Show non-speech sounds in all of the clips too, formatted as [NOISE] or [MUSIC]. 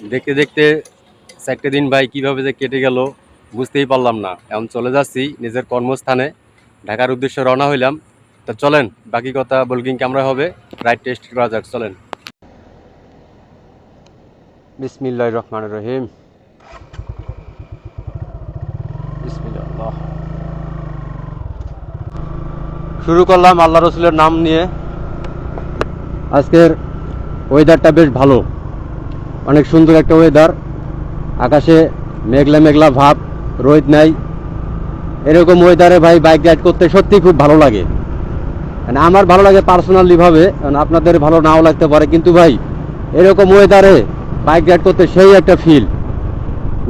দেখতে দেখতে চারটে দিন ভাই কীভাবে যে কেটে গেল বুঝতেই পারলাম না। এখন চলে যাচ্ছি নিজের কর্মস্থানে। ঢাকার উদ্দেশ্যে রওনা হইলাম। তো চলেন, বাকি কথা বলকিং ক্যামেরা হবে। রাইট টেস্ট করা যাক চলেন। বিসমিল্লাহ রহমান রহিম। শুরু করলাম আল্লাহ রসুলের নাম নিয়ে। আজকের ওয়েদারটা বেশ ভালো। অনেক সুন্দর একটা ওয়েদার আকাশে মেঘলা মেঘলা ভাব, রোদ নাই। এরকম ওয়েদারে ভাই বাইক রাইড করতে সত্যি খুব ভালো লাগে। মানে আমার ভালো লাগে পার্সোনালি ভাবে, কারণ আপনাদের ভালো নাও লাগতে পারে, কিন্তু ভাই, এরকম ওয়েদারে বাইক রাইড করতে সেই একটা ফিল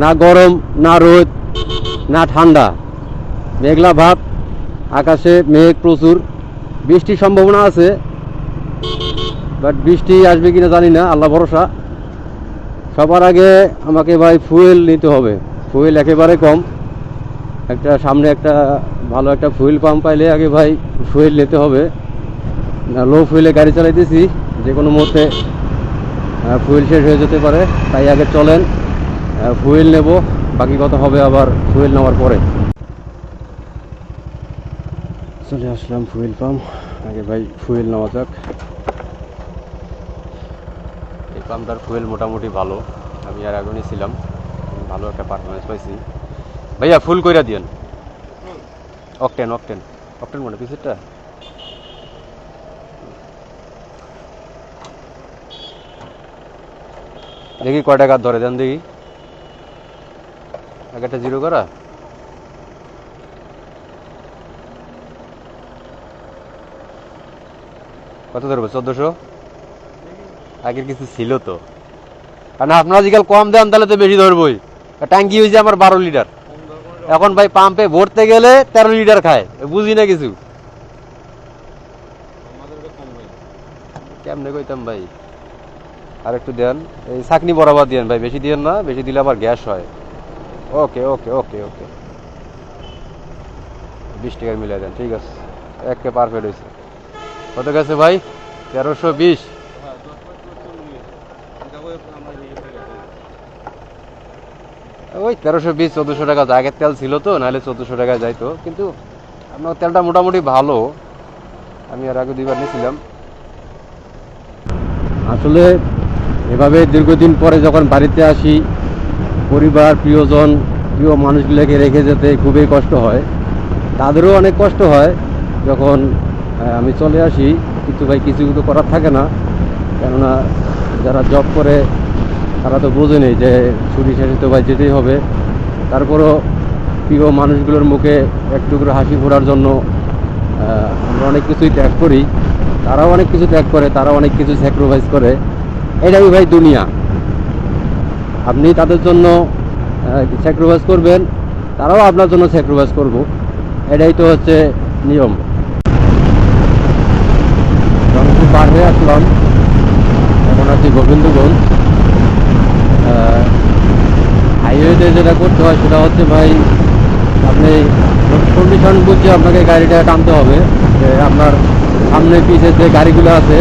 না গরম, না রোদ, না ঠান্ডা। মেঘলা ভাব, আকাশে মেঘ প্রচুর। বৃষ্টির সম্ভাবনা আছে বাট বৃষ্টি আসবে কিনা জানি না, আল্লাহ ভরসা। সবার আগে আমাকে ভাই ফুয়েল নিতে হবে। ফুয়েল একেবারে কম। একটা সামনে একটা ভালো একটা ফুয়েল পাম্প পাইলে আগে ভাই ফুয়েল নিতে হবে। না, লো ফুয়েলে গাড়ি চালাইতেছি, যে কোনো মুহূর্তে ফুয়েল শেষ হয়ে যেতে পারে। তাই আগে চলেন ফুয়েল নেব। বাকি কথা হবে আবার ফুয়েল নেওয়ার পরে। চলে আসলাম ফুয়েল পাম্প। আগে ভাই ফুয়েল নেওয়া যাক। পাম্পটার ফুয়েল মোটামুটি ভালো। আমি আর আগুনই ছিলাম। ভালো একটা পারফরমেন্স পাইছি। ভাইয়া, ফুল কইরা দিয়েন। Octane octane. অকটেন মানে পিসেরটা? দেখি কয় টাকা ধরে, দেন দেখি। এক একটা জিরো করা? কত ধরবো, চোদ্দশো? আগের কিছু ছিল তো। কারণ আপনারা আজকাল কম দেন, তাহলে তো বেশি ধরবই। ট্যাঙ্কি হয়েছে আমার বারো লিটার। এখন ভাই পাম্পে ভরতে গেলে তেরো লিটার খায়। বুঝি না কিছু? কেমনে কইতাম ভাই? আর একটু দেন। এই চাকনি বরাবর দিয়েন ভাই, বেশি দিয়েন না, বেশি দিলে আবার গ্যাস হয়। ওকে ওকে ওকে ওকে। বিশ টাকার মিলাই দেন, ঠিক আছে। একে পারফেক্ট হয়েছে কত গেছে ভাই? তেরোশো বিশ। ওই তেরোশো বিশ, চোদ্দোশো টাকা আগের তেল ছিল তো, নাহলে চোদ্দোশো টাকায় যাইতো। কিন্তু আপনার তেলটা মোটামুটি ভালো। আমি আর আগে দুইবার নিয়েছিলাম। আসলে এভাবে দীর্ঘদিন পরে যখন বাড়িতে আসি, পরিবার, প্রিয়জন, প্রিয় মানুষগুলোকে রেখে যেতে খুবই কষ্ট হয়। তাদেরও অনেক কষ্ট হয় যখন আমি চলে আসি। কিন্তু ভাই, কিছু তো করার থাকে না। কেননা যারা জব করে তারা তো বোঝেনি যে ছুটি শেষে তো ভাই যেতেই হবে। তারপরও প্রিয় মানুষগুলোর মুখে একটু করে হাসি ফোড়ার জন্য আমরা অনেক কিছুই ত্যাগ করি। তারাও অনেক কিছু ত্যাগ করে, তারাও অনেক কিছু স্যাক্রিফাইস করে। এটাই ভাই দুনিয়া। আপনি তাদের জন্য স্যাক্রিফাইস করবেন, তারাও আপনার জন্য স্যাক্রিফাইস করব। এটাই তো হচ্ছে নিয়ম। পার হয়ে আসলাম। এখন আছি গোবিন্দগঞ্জ। হাইওয়েতে যেটা করতে হয় সেটা হচ্ছে ভাই, আপনি কন্ডিশন বুঝে আপনাকে গাড়িটা টানতে হবে। যে আপনার সামনে পিছে যে গাড়িগুলো আছে,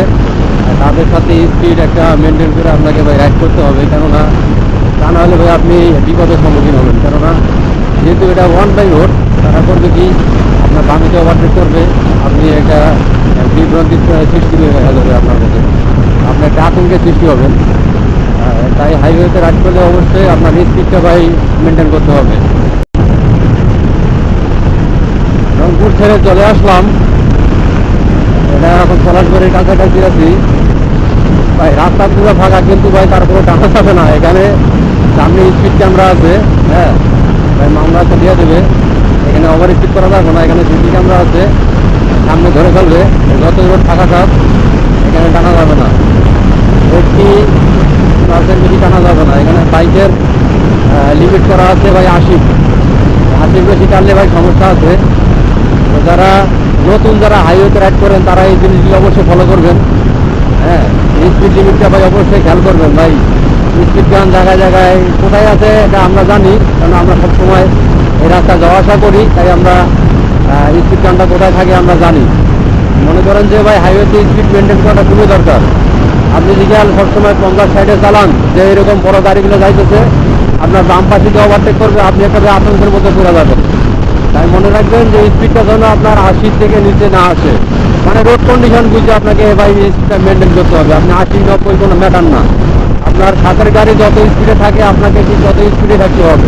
তাদের সাথে স্পিড একটা মেনটেন করে আপনাকে ভাই রাইড করতে হবে। কেননা তা না হলে ভাই আপনি বিপদের সম্মুখীন হবেন। কেননা যেহেতু এটা ওয়ান বাই রোড তারা করবে কি? আপনার বামিতে ওভারটেক করবে, আপনি একটা বিভ্রান্তির সৃষ্টি হয়ে যাবে আপনার মধ্যে। আপনার একটা আতঙ্কের সৃষ্টি হবেন তাই হাইওয়েতে রাইড করলে অবশ্যই আপনার স্পিডটা ভাই মেনটেন করতে হবে। রংপুর ছেড়ে চলে আসলাম। এটা এখন পলাশবাড়ির কাছাকাছি আছি। ভাই, রাস্তা পুরো ফাঁকা, কিন্তু ভাই তারপরে টানা যাবে না। এখানে সামনে স্পিড ক্যামেরা আছে হ্যাঁ? ভাই, মামলা দিয়ে দেবে। এখানে ওভার স্পিড করা যাবে না, এখানে সিসি ক্যামেরা আছে। সামনে ধরে ফেলবে। যত রোড ফাঁকা থাক এখানে টানা যাবে না। এইটটি পার্সেন্ট বেশি টানা যাবে না, এখানে বাইকের লিমিট করা আছে ভাই আশি। আশির বেশি টানলে ভাই সমস্যা আছে। তো যারা নতুন যারা হাইওয়েতে রাইড করেন, তারা এই জিনিসগুলো অবশ্যই ফলো করবেন। হ্যাঁ স্পিড লিমিটটা ভাই অবশ্যই খেয়াল করবেন ভাই। স্পিড গান জায়গায় জায়গায়, কোথায় আছে এটা আমরা জানি, কারণ আমরা সবসময় এই রাস্তা যাওয়া আসা করি, তাই আমরা স্পিড গানটা কোথায় থাকে আমরা জানি। মনে করেন যে ভাই হাইওয়েতে স্পিড মেনটেন করাটা খুবই দরকার। আপনি বিকাল সবসময় পঞ্চাশ সাইডে চালান, যে এরকম বড় গাড়িগুলো যাইতেছে, আপনার বাম পাশে ওভারটেক করবে, আপনি একটা আতঙ্কের মধ্যে পড়ে যাবেন। তাই মনে রাখবেন যে স্পিডটা যেন আপনার আশির থেকে নিচে না আসে। মানে রোড কন্ডিশন বুঝে আপনাকে ভাই স্পিডটা মেনটেন করতে হবে। আপনি আশি, নব্বই কোনো ম্যাটার না। আপনার সাথের গাড়ি যত স্পিডে থাকে, আপনাকে ঠিক তত স্পিডে থাকতে হবে।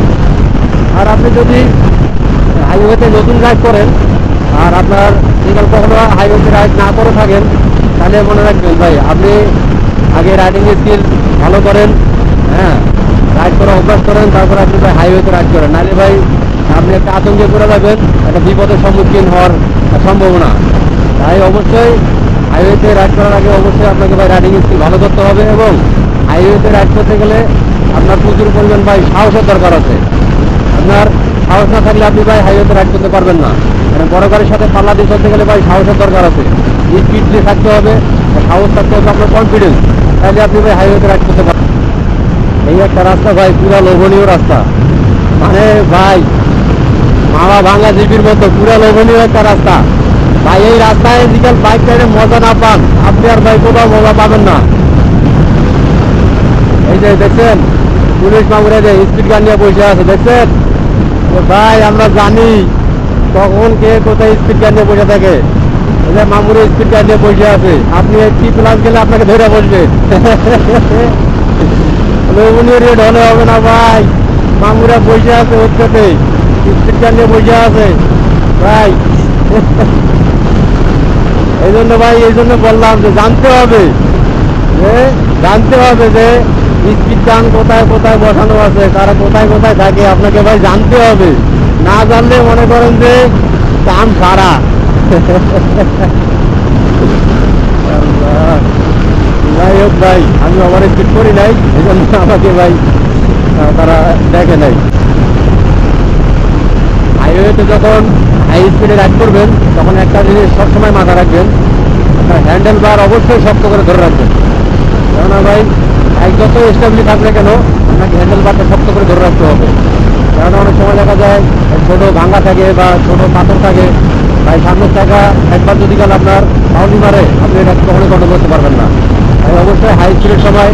আর আপনি যদি হাইওয়েতে নতুন রাইড করেন, আর আপনার কখনো হাইওয়েতে রাইড না করে থাকেন, তাহলে মনে রাখবেন, ভাই, আপনি আগে রাইডিং স্কিল ভালো করেন হ্যাঁ রাইড করা অভ্যাস করেন, তারপর আপনি ভাই হাইওয়েতে রাইড করেন। নাহলে ভাই আপনি একটা আতঙ্কে পড়ে যাবেন, একটা বিপদের সম্মুখীন হওয়ার সম্ভাবনা। তাই অবশ্যই হাইওয়েতে রাইড করার আগে অবশ্যই আপনাকে ভাই রাইডিং স্কিল ভালো করতে হবে এবং হাইওয়েতে রাইড করতে গেলে আপনার প্রচুর পরিমাণ ভাই সাহসের দরকার আছে। আপনার সাহস না থাকলে আপনি ভাই হাইওয়েতে রাইড করতে পারবেন না। মানে বড় গাড়ির সাথে পাল্লা দিয়ে চলতে গেলে ভাই সাহসের দরকার আছে। স্পিড দিয়ে থাকতে হবে সাহস থাকতে হবে আপনার কনফিডেন্স তাহলে আপনি ভাই হাইওয়েতে রাইড করতে পারবেন। এই একটা রাস্তা ভাই, পুরা লোভনীয় রাস্তা। মানে ভাই, মামা ভাঙা জিপির মতো পুরা লোভনীয় একটা রাস্তা। ভাই, এই রাস্তায় বিকাল বাইক রাইডে মজা না পান। আপনি আর ভাই কোথাও মজা পাবেন না। এই যে দেখছেন, পুলিশ মামুরা যে স্পিড গান নিয়ে বসে আছে, দেখছেন? ভাই, আমরা জানি কখন কে কোথায় স্পিড গান নিয়ে বসে থাকে। স্পিড বসে আছে। আপনি কি প্লাস গেলে আপনাকে ধরে বসবে? রেট হলে হবে না ভাই। মামুরা বসে আছে ওর সাথে। স্পিড বসে আছে। ভাই। এই জন্য ভাই, এই জন্য বললাম যে জানতে হবে। যে জানতে হবে যে স্পিড গান কোথায় কোথায় বসানো আছে, কারা কোথায় কোথায় থাকে, আপনাকে ভাই জানতে হবে। না জানলে মনে করেন যে কাম সারা। যাই হোক ভাই, আমি ওভার স্পিড করি নাই এই আমাকে ভাই তারা দেখে নাই। হাইওয়েতে যখন হাই স্পিডে রাইড করবেন, তখন একটা জিনিস সবসময় মাথা রাখবেন, আপনার হ্যান্ডেল বার অবশ্যই শক্ত করে ধরে রাখবেন। কেননা ভাই এক যত স্টেবলি থাকলে কেন, আপনাকে হ্যান্ডেল বারটা শক্ত করে ধরে রাখতে হবে। কারণ অনেক সময় দেখা যায়, ছোট ভাঙ্গা থাকে বা ছোট পাথর থাকে তাই সামনের টাকা একবার যদি কাল আপনার পাউনি মারে, আপনি এটা কখনোই কন্ট্রোল করতে পারবেন না। তাই অবশ্যই হাই স্পিডের সময়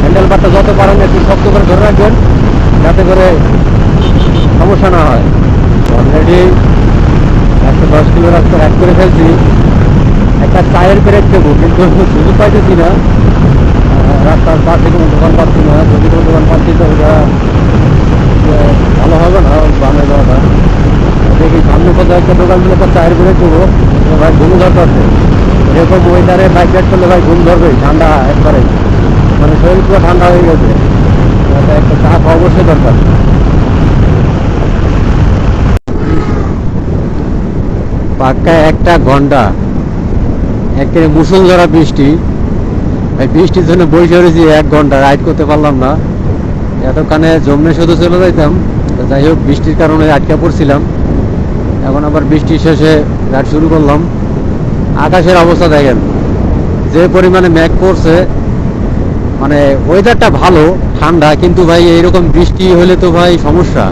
হ্যান্ডেল বারটা যত পারেন একটু শক্ত করে ধরে রাখবেন, যাতে করে সমস্যা না হয়। অলরেডি একশো দশ কিলো রাস্তা এক করে ফেলছি। একটা চায়ের ব্রেক দেবো, কিন্তু সুযোগ পাইতেছি না। রাস্তার পাশে কোনো দোকান পাচ্ছি না, যদি কোনো দোকান পাচ্ছি তো ওটা ভালো হবে না, বামে যাওয়াটা। দেখি সামনে কোথাও একটা দোকান দিলে একটা চায়ের ব্রেক দেবো ভাই ঘুম ধরতে এরকম ওয়েদারে বাইক রাইড করলে ভাই ঘুম ধরবে, ঠান্ডা একবারে। মানে শরীর পুরো ঠান্ডা হয়ে গেছে। একটা চা অবশ্যই দরকার। পাক্কা একটা ঘণ্টা। একেবারে মুসলধারা বৃষ্টি। এই বৃষ্টির জন্য বসে রয়েছি এক ঘণ্টা রাইড করতে পারলাম না। এতক্ষণে জমনে শুধু চলে যাইতাম। যাই হোক, বৃষ্টির কারণে আটকা পড়ছিলাম। এখন আবার বৃষ্টি শেষে রাইড শুরু করলাম। আকাশের অবস্থা দেখেন, যে পরিমাণে মেঘ পড়ছে মানে ওয়েদারটা ভালো, ঠান্ডা, কিন্তু ভাই এইরকম বৃষ্টি হলে তো ভাই সমস্যা।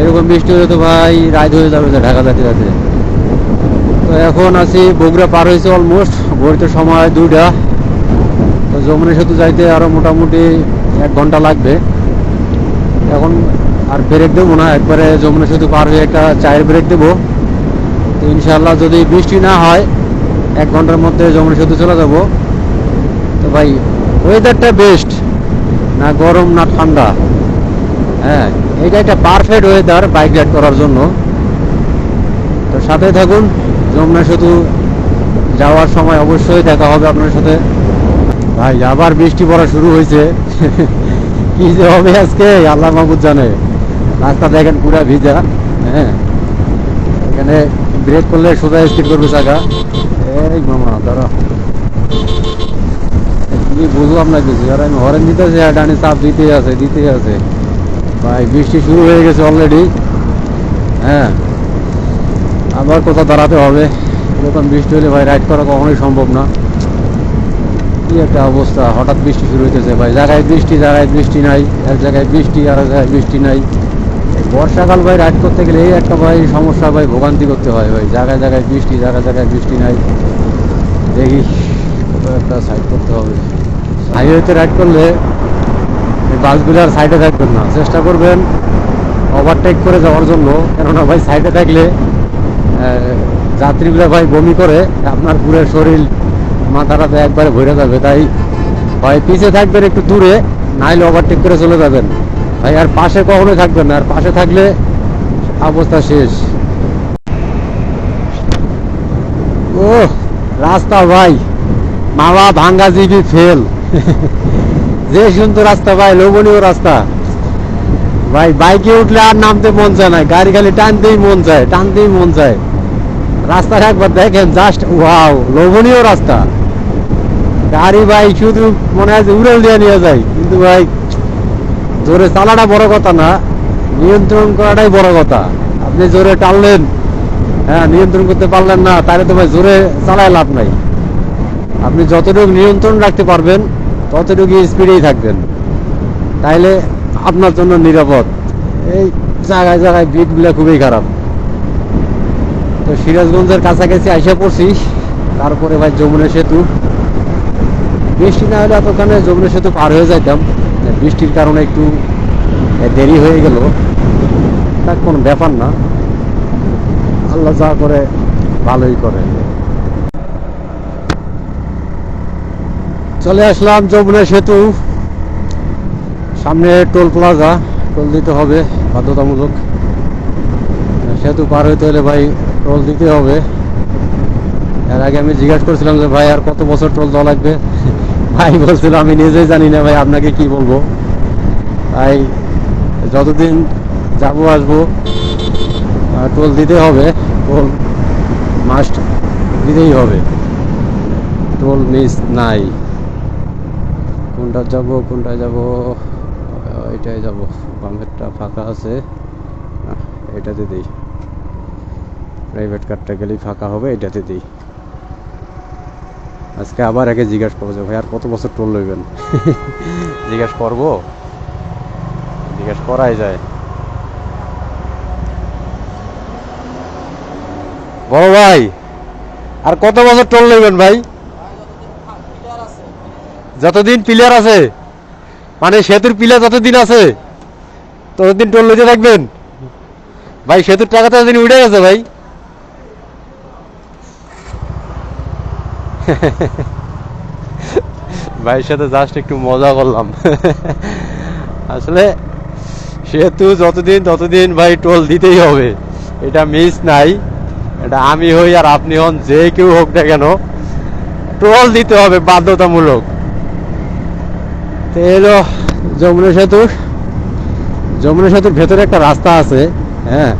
এরকম বৃষ্টি হলে তো ভাই রাইড হয়ে যাবে ঢাকা যাতে যাতে তো এখন আছি বগুড়া পার হয়েছে অলমোস্ট ঘড়িতে সময় দুইটা। তো যমুনা সেতু যাইতে আরও মোটামুটি এক ঘণ্টা লাগবে। এখন আর ব্রেক দেবো না, একবারে যমুনা সেতু পার হয়ে একটা চায়ের ব্রেক দেবো। তো ইনশাল্লাহ যদি বৃষ্টি না হয়, এক ঘণ্টার মধ্যে যমুনা সেতু চলে যাব। তো ভাই ওয়েদারটা বেস্ট না গরম না ঠান্ডা। হ্যাঁ এটা একটা পারফেক্ট ওয়েদার বাইক রাইড করার জন্য। তো সাথে থাকুন, যমুনা সেতু যাওয়ার সময় অবশ্যই দেখা হবে আপনার সাথে। ভাই, আবার বৃষ্টি পড়া শুরু হয়েছে। [LAUGHS] কি যে হবে আজকে, আল্লাহ মাহবুদ জানে। রাস্তা দেখেন পুরা ভিজা হ্যাঁ? এখানে ব্রেক করলে সোজা স্পিড করবে চাকা। এই মামা ধরো কি বুঝলাম না কিছু। আর আমি হরেন দিতেছি, আর ডানে চাপ দিতেই আছে দিতেই আছে। ভাই, বৃষ্টি শুরু হয়ে গেছে অলরেডি হ্যাঁ? আবার কোথাও দাঁড়াতে হবে। এরকম বৃষ্টি হলে ভাই রাইড করা কখনোই সম্ভব না। কি একটা অবস্থা, হঠাৎ বৃষ্টি শুরু হইতেছে ভাই। জায়গায় বৃষ্টি জায়গায় বৃষ্টি নাই, এক জায়গায় বৃষ্টি, আর জায়গায় বৃষ্টি নাই। বর্ষাকাল ভাই রাইড করতে গেলে এই একটা ভাই সমস্যা ভাই, ভোগান্তি করতে হয় ভাই। জায়গায় জায়গায় বৃষ্টি, জায়গায় জায়গায় বৃষ্টি নাই। দেখি একটা সাইড করতে হবে। হাইওয়েতে রাইড করলে এই বাসগুলো আর সাইডে থাকবেন না। চেষ্টা করবেন ওভারটেক করে যাওয়ার জন্য। কেননা ভাই সাইডে থাকলে যাত্রীগুলো ভাই বমি করে, আপনার পুরো শরীর মাথাটাতে একবারে ভরে যাবে। তাই হয় পিছিয়ে থাকবেন একটু দূরে, নাইলে ওভারটেক করে চলে যাবেন। ভাই, আর পাশে কখনোই থাকবেন না, আর পাশে থাকলে অবস্থা শেষ। ও রাস্তা ভাই, মামা ভাঙ্গা জিবি ফেল। যে সুন্দর রাস্তা ভাই, লোভনীয় রাস্তা। ভাই, বাইকে উঠলে আর নামতে মন চায় না, গাড়ি খালি টানতেই মন চায়, টানতেই মন চায়। রাস্তাটা একবার দেখেন জাস্ট ওয়াও লোভনীয় রাস্তা। গাড়ি ভাই, শুধু মনে হয় উড়েল দিয়ে নিয়ে যায়, কিন্তু ভাই জোরে চালাটা বড় কথা না, নিয়ন্ত্রণ করাটাই বড় কথা। আপনি জোরে টানলেন হ্যাঁ নিয়ন্ত্রণ করতে পারলেন না, তাহলে তো ভাই জোরে চালায় লাভ নাই। আপনি যতটুকু নিয়ন্ত্রণ রাখতে পারবেন, ততটুকু স্পিডেই থাকবেন। তাইলে আপনার জন্য নিরাপদ। এই জায়গায় জায়গায় বিটগুলো খুবই খারাপ। তো সিরাজগঞ্জের কাছাকাছি আইসা পড়ছি, তারপরে ভাই যমুনা সেতু। বৃষ্টি না হলে এতখানে যমুনা সেতু পার হয়ে যাইতাম। বৃষ্টির কারণে একটু দেরি হয়ে গেল। তা কোনো ব্যাপার না। আল্লাহ যা করে, ভালোই করে। চলে আসলাম যমুনা সেতু। সামনে টোল প্লাজা, টোল দিতে হবে, বাধ্যতামূলক। সেতু পার হইতে হলে ভাই টোল দিতে হবে। এর আগে আমি জিজ্ঞাসা করছিলাম যে ভাই আর কত বছর টোল দেওয়া লাগবে? ভাই বলছিল, আমি নিজেই জানি না ভাই আপনাকে কি বলব। তাই যতদিন যাব আসব টোল দিতে হবে, টোল মাস্ট দিতেই হবে। টোল মিস নাই। কোনটা যাব কোনটা যাব এটাই যাব। বামেরটা ফাঁকা আছে। এটাতে দিই। প্রাইভেট কারটা গেলেই ফাঁকা হবে, এটাতে দিই। আজকে আবার একে জিজ্ঞাসা করব যে, ভাই, আর কত বছর টোল লইবেন? [LAUGHS] জিজ্ঞাসা করব? জিজ্ঞাসা করাই যায়। বড় ভাই, আর কত বছর টোল লইবেন ভাই? যতদিন পিলার আছে মানে সেতুর পিলার যতদিন আছে, ততদিন টোল লইতে থাকবেন? ভাই, সেতুর টাকা তো উঠে গেছে ভাই ভাইয়ের সাথে জাস্ট একটু মজা করলাম। আসলে সেতু যতদিন ততদিন ভাই টোল দিতেই হবে। এটা মিস নাই। এটা আমি হই আর আপনি হন, যে কেউ হোক না কেন। টোল দিতে হবে বাধ্যতামূলক। এলো যমুনা সেতু যমুনা সেতুর ভেতরে একটা রাস্তা আছে হ্যাঁ?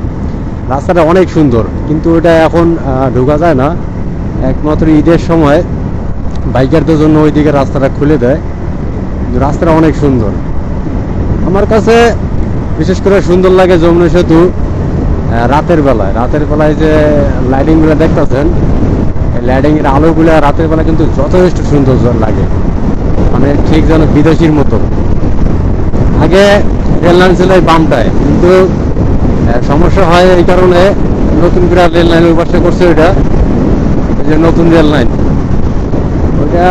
রাস্তাটা অনেক সুন্দর, কিন্তু ওটা এখন ঢোকা যায় না। একমাত্র ঈদের সময় বাইকারদের জন্য ওইদিকে রাস্তাটা খুলে দেয়। রাস্তাটা অনেক সুন্দর। আমার কাছে বিশেষ করে সুন্দর লাগে যমুনা সেতু রাতের বেলায়। রাতের বেলায় যে লাইটিংগুলো দেখতেছেন লাইটিংয়ের আলোগুলো রাতের বেলা কিন্তু যথেষ্ট সুন্দর লাগে। মানে ঠিক যেন বিদেশির মতো। আগে রেল লাইন ছিল বামটায়, কিন্তু সমস্যা হয় এই কারণে নতুন করে রেল লাইনের পাশে করছে ওইটা যে নতুন রেল লাইন। ওটা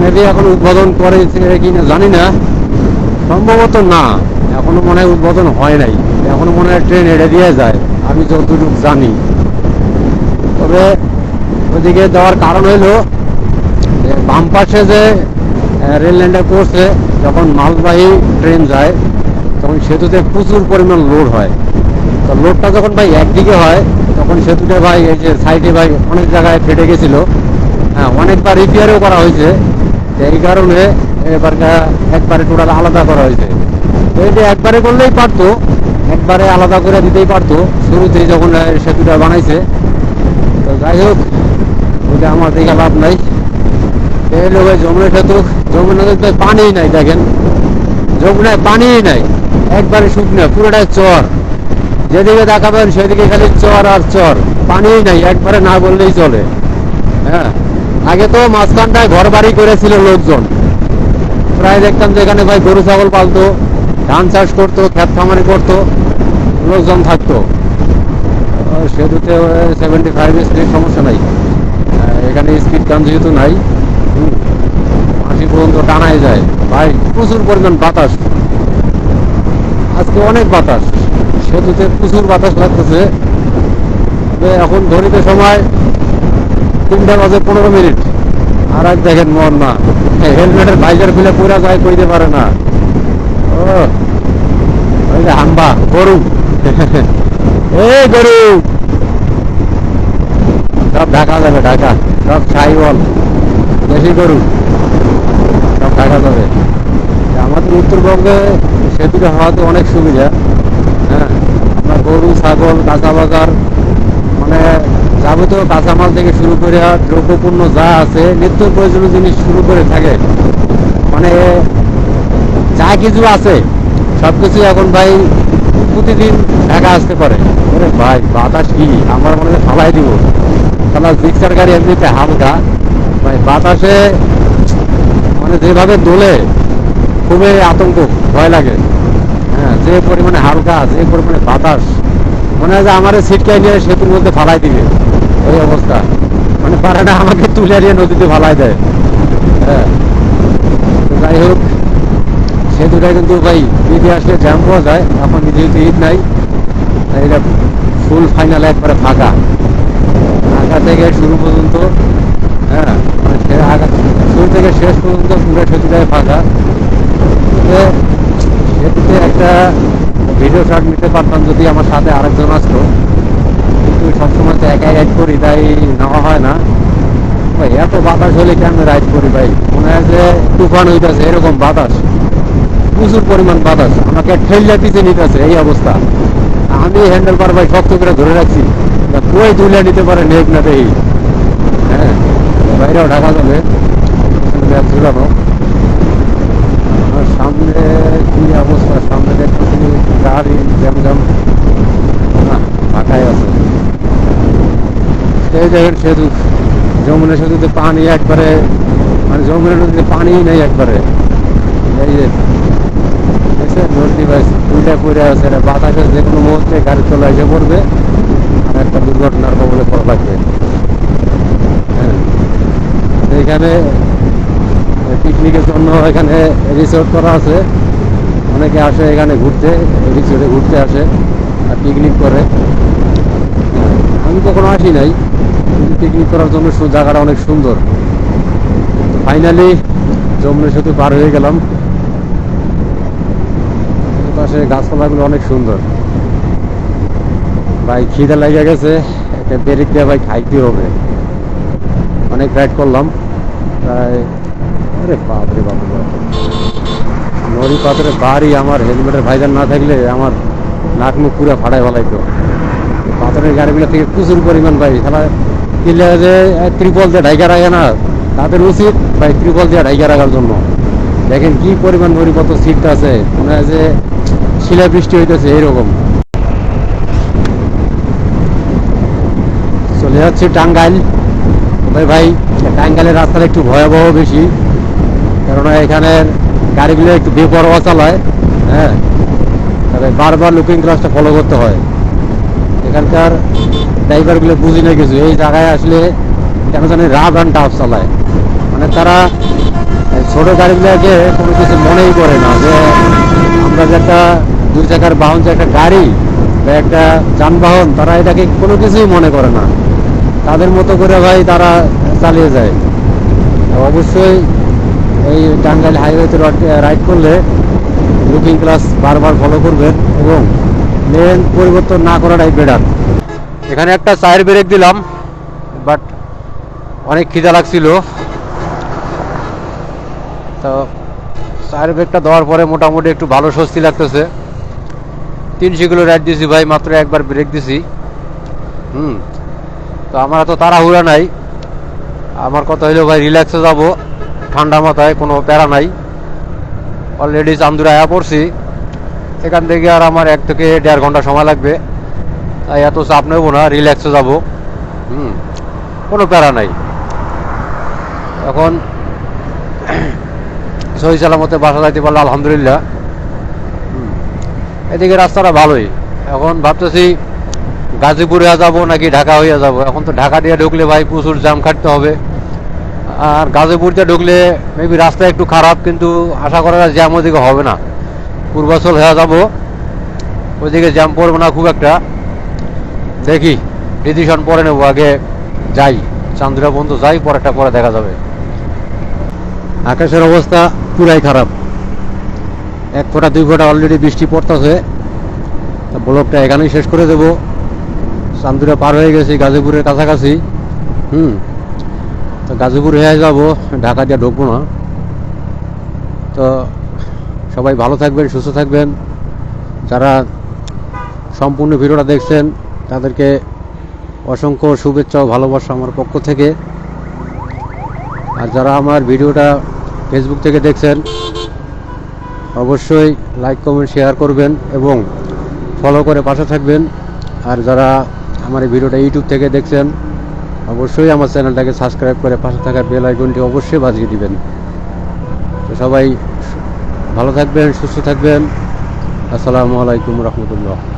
মেবি এখন উদ্বোধন করেছে কিনা জানি না। সম্ভবত না। এখনও মনে হয় উদ্বোধন হয় নাই। এখনও মনে হয় ট্রেন এড়ে দিয়ে যায়। আমি যতটুকু জানি। তবে ওদিকে যাওয়ার কারণ হইল বাম পাশে যে রেল লাইনটা করছে যখন মালবাহী ট্রেন যায়, তখন সেতুতে প্রচুর পরিমাণ লোড হয়। তো লোডটা যখন ভাই একদিকে হয় তখন সেতুটা ভাই, এই যে সাইডে ভাই অনেক জায়গায় ফেটে গেছিল। হ্যাঁ অনেকবার রিপেয়ারও করা হয়েছে। এই কারণে এবার একবারে টোটাল আলাদা করা হয়েছে। তো এটা একবারে করলেই পারতো, একবারে আলাদা করে দিতেই পারতো। শুরুতেই যখন সেতুটা বানাইছে, তো যাই হোক, ওটা আমার দেখে লাভ নাই। এই লোক যমুনা সেতু যমুনা সেতুতে পানিই নাই, দেখেন। যমুনায় পানিই নাই। একবারে শুকনো, পুরোটাই চর। যেদিকে তাকাবেন, সেদিকে খালি চর আর চর। পানিই নাই, একবারে না বললেই চলে। হ্যাঁ? আগে তো মাঝখানটায় ঘর বাড়ি করেছিল লোকজন। প্রায় দেখতাম যেখানে ভাই গরু, ছাগল পালতো, ধান চাষ করতো খেত খামারি করতো, লোকজন থাকতো। সেতুতে সেভেন্টি ফাইভ স্পিড সমস্যা নাই। এখানে স্পিড গান যেহেতু নাই আশি পর্যন্ত টানাই যায়। ভাই, প্রচুর পরিমাণ বাতাস। আজকে অনেক বাতাস। সেতুতে প্রচুর বাতাস লাগতেছে। এখন ঘড়িতে সময় তিনটা বাজে পনেরো মিনিট। আর এক দেখেন মন না হেলমেটের ভাইজার খুলে পুরা যায় কইতে পারে না। ও হাম্বা, গরু। এই গরু। সব ঢাকা যাবে, ঢাকা। সব ছাইওয়াল বেশি গরু। সব ঢাকা যাবে। আমাদের উত্তরবঙ্গে সেতুটা হওয়াতে অনেক সুবিধা। গরু, ছাগল, কাঁচা বাজার মানে যাবতীয় কাঁচামাল থেকে শুরু করে দ্রব্যপূর্ণ যা আছে, নিত্য প্রয়োজনীয় জিনিস শুরু করে থাকে। মানে যা কিছু আছে সব কিছু এখন ভাই প্রতিদিন ঢাকা আসতে পারে। ভাই, বাতাস কি? আমার মনে হয় ফালাই দিব। তাহলে জিক্সার গাড়ি এমনিতে হালকা, ভাই বাতাসে মানে যেভাবে দোলে, খুবই আতঙ্ক, ভয় লাগে। যে পরিমাণে হালকা যে পরিমাণে বাতাস, মনে হয় যে আমার সিটকাই নিয়ে সেতুর মধ্যে ফালাই দিবে ওই অবস্থা। মানে না আমাকে তুলে নিয়ে নদীতে ফালাই দেয়। হ্যাঁ। যাই হোক, সেতুটা কিন্তু ভাই ঈদে আসলে জ্যাম পাওয়া যায় এখন যেহেতু ঈদ নাই এটা ফুল ফাইনাল একবারে ফাঁকা। ঢাকা থেকে শুরু পর্যন্ত হ্যাঁ মানে শুরু থেকে শেষ পর্যন্ত পুরো সেতুটাই ফাঁকা। সেতুতে একটা ভিডিও শট নিতে পারতাম যদি আমার সাথে আরেকজন আসতো, কিন্তু সবসময় তো একাই রাইড করি, তাই নেওয়া হয় না। ভাই, এত বাতাস হলে কেন রাইড করি ভাই? মনে হয় যে তুফান হইতেছে, এরকম বাতাস। প্রচুর পরিমাণ বাতাস। আমাকে ঠেললে পিছিয়ে নিতেছে, এই অবস্থা। আমি হ্যান্ডেল বার ভাই শক্ত করে ধরে রাখছি। কই তুলে নিতে পারে নেক না দেই? হ্যাঁ বাইরেও ঢাকা যাবে। ব্যাগ ঝুলানো। সামনে কি অবস্থা, সামনে দেখতেছি গাড়ি জ্যাম জ্যাম না ফাঁকাই আছে। এই দেখেন সেতু, যমুনা সেতুতে পানি একবারে মানে যমুনা নদীতে পানি নেই একবারে। এই যে নদী বাস দুইটা পড়ে আছে এটা বাতাসে যে কোনো মুহূর্তে গাড়ি চলে এসে পড়বে, আর একটা দুর্ঘটনার কবলে পড়া লাগবে। হ্যাঁ। তো এখানে, পিকনিকের জন্য এখানে রিসোর্ট করা আছে। অনেকে আসে এখানে ঘুরতে রিসোর্টে ঘুরতে আসে আর পিকনিক করে। আমি কখনো আসি নাই, কিন্তু পিকনিক করার জন্য জায়গাটা অনেক সুন্দর। ফাইনালি যমুনা সেতু পার হয়ে গেলাম। পাশে গাছপালাগুলো অনেক সুন্দর। ভাই খিদে লেগে গেছে একটা বেরিক দিয়ে ভাই খাইতে হবে। অনেক রাইড করলাম। প্রায় আরে বাপরে বাপরে বাপ নদী পাথরে বাড়ি আমার হেলমেটের ভাইজার না থাকলে আমার নাক মুখ পুরো ফাটাই ফেলাইতো। পাথরের গাড়িগুলো থেকে প্রচুর পরিমাণ ভাই খেলা কিনলে যে ত্রিপল দিয়ে ঢাইকা রাখে না, তাদের উচিত ভাই ত্রিপল দিয়ে ঢাইকা রাখার জন্য। দেখেন কি পরিমাণ কত সিট আছে, মনে হয় যে শিলা বৃষ্টি হইতেছে এইরকম। চলে যাচ্ছে টাঙ্গাইল। তবে ভাই, টাঙ্গাইলের রাস্তাটা একটু ভয়াবহ বেশি, কেননা এখানের গাড়িগুলো একটু বেপরোয়া চালায় হ্যাঁ? তবে বারবার লুকিং গ্লাসটা ফলো করতে হয়। এখানকার ড্রাইভারগুলো বুঝি না কিছু। এই জায়গায় আসলে কেন জানি রাব অ্যান্ড টাফ চালায়। মানে তারা ছোট গাড়িগুলোকে কোনো কিছু মনেই করে না যে আমরা যে একটা দুই চাকার বাহন যে একটা গাড়ি বা একটা যানবাহন, তারা এটাকে কোনো কিছুই মনে করে না। তাদের মতো করে ভাই তারা চালিয়ে যায়। অবশ্যই এই টাঙ্গাইল হাইওয়েতে রাইড করলে লুকিং ক্লাস বারবার ফলো করবেন এবং লেন পরিবর্তন না করাটাই বেটার এখানে একটা চায়ের ব্রেক দিলাম বাট অনেক খিদা লাগছিল। তো চায়ের ব্রেকটা দেওয়ার পরে মোটামুটি একটু ভালো স্বস্তি লাগতেছে। তিনশো কিলো রাইড দিছি ভাই, মাত্র একবার ব্রেক দিছি। হুম, তো আমার তো তাড়াহুড়া নাই। আমার কথা হইল, ভাই রিল্যাক্সে যাব। ঠান্ডা মাথায় কোনো প্যারা নাই। অলরেডি চান্দুরা আয়া পড়ছি। এখান থেকে আর আমার এক থেকে দেড় ঘণ্টা সময় লাগবে। তাই এত চাপ নেব না রিল্যাক্সে যাব। হুম কোনো প্যারা নাই। এখন [CLEARS THROAT] সহি সালামতে বাসা যাইতে পারলে আলহামদুলিল্লাহ। হুম, এদিকে রাস্তাটা ভালোই। এখন ভাবতেছি গাজীপুরে যাব নাকি ঢাকা হইয়া যাব। এখন তো ঢাকা দিয়ে ঢুকলে ভাই প্রচুর জাম কাটতে হবে। আর গাজীপুরতে ঢুকলে মেবি রাস্তা একটু খারাপ, কিন্তু আশা করা যায় জ্যাম ওদিকে হবে না। পূর্বাচল হয়ে যাব, ওইদিকে জ্যাম পড়বে না খুব একটা। দেখি ডিসিশন পরে নেব, আগে যাই। চান্দুরা পর্যন্ত যাই, পরেরটা পরে দেখা যাবে। আকাশের অবস্থা পুরাই খারাপ। এক ফোঁটা, দুই ফোঁটা অলরেডি বৃষ্টি পড়তেছে। ব্লকটা এখানেই শেষ করে দেবো। চান্দুরা পার হয়ে গেছি, গাজীপুরের কাছাকাছি। হুম। তো গাজীপুর হয়ে যাব, ঢাকা দিয়ে ঢুকবো না। তো সবাই ভালো থাকবেন, সুস্থ থাকবেন। যারা সম্পূর্ণ ভিডিওটা দেখছেন, তাদেরকে অসংখ্য শুভেচ্ছা ও ভালোবাসা আমার পক্ষ থেকে। আর যারা আমার ভিডিওটা ফেসবুক থেকে দেখছেন, অবশ্যই লাইক কমেন্ট শেয়ার করবেন এবং ফলো করে পাশে থাকবেন। আর যারা আমার এই ভিডিওটা ইউটিউব থেকে দেখছেন অবশ্যই আমার চ্যানেলটাকে সাবস্ক্রাইব করে পাশে থাকা বেল আইকনটি অবশ্যই বাজিয়ে দিবেন। তো সবাই ভালো থাকবেন, সুস্থ থাকবেন। আসসালামু আলাইকুম রহমতুল্লাহ।